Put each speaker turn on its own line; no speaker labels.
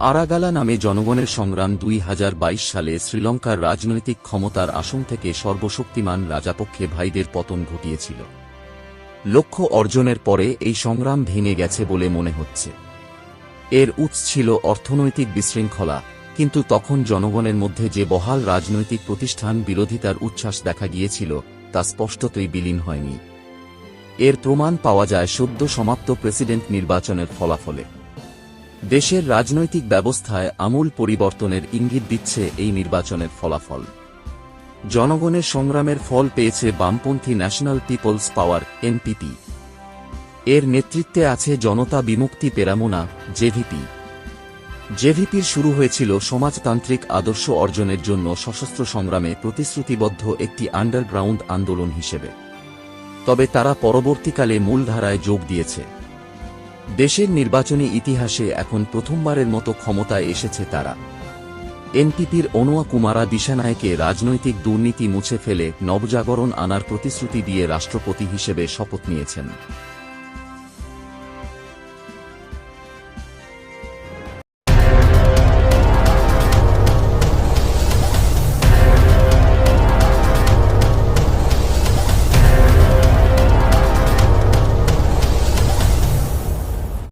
আরাগালা নামে জনগণের সংগ্রাম দুই হাজার বাইশ সালে শ্রীলঙ্কার রাজনৈতিক ক্ষমতার আসন থেকে সর্বশক্তিমান রাজাপক্ষে ভাইদের পতন ঘটিয়েছিল। লক্ষ্য অর্জনের পরে এই সংগ্রাম ভেঙে গেছে বলে মনে হচ্ছে। এর উৎস ছিল অর্থনৈতিক বিশৃঙ্খলা, কিন্তু তখন জনগণের মধ্যে যে বহাল রাজনৈতিক প্রতিষ্ঠান বিরোধিতার উচ্ছ্বাস দেখা গিয়েছিল, তা স্পষ্টতই বিলীন হয়নি। এর প্রমাণ পাওয়া যায় সদ্য সমাপ্ত প্রেসিডেন্ট নির্বাচনের ফলাফলে। দেশের রাজনৈতিক ব্যবস্থায় আমূল পরিবর্তনের ইঙ্গিত দিচ্ছে এই নির্বাচনের ফলাফল। জনগণের সংগ্রামের ফল পেয়েছে বামপন্থী ন্যাশনাল পিপলস পাওয়ার, এনপিপি। এর নেতৃত্বে আছে জনতা বিমুক্তি পেরামোনা, জেভিপি। জেভিপির শুরু হয়েছিল সমাজতান্ত্রিক আদর্শ অর্জনের জন্য সশস্ত্র সংগ্রামে প্রতিশ্রুতিবদ্ধ একটি আন্ডারগ্রাউন্ড আন্দোলন হিসেবে। তবে তারা পরবর্তীকালে মূলধারায় যোগ দিয়েছে। দেশের নির্বাচনী ইতিহাসে এখন প্রথমবারের মতো ক্ষমতায় এসেছে তারা। এনপিপির অনুয়া কুমারা দিশানায়কে রাজনৈতিক দুর্নীতি মুছে ফেলে নবজাগরণ আনার প্রতিশ্রুতি দিয়ে রাষ্ট্রপতি হিসেবে শপথ নিয়েছেন।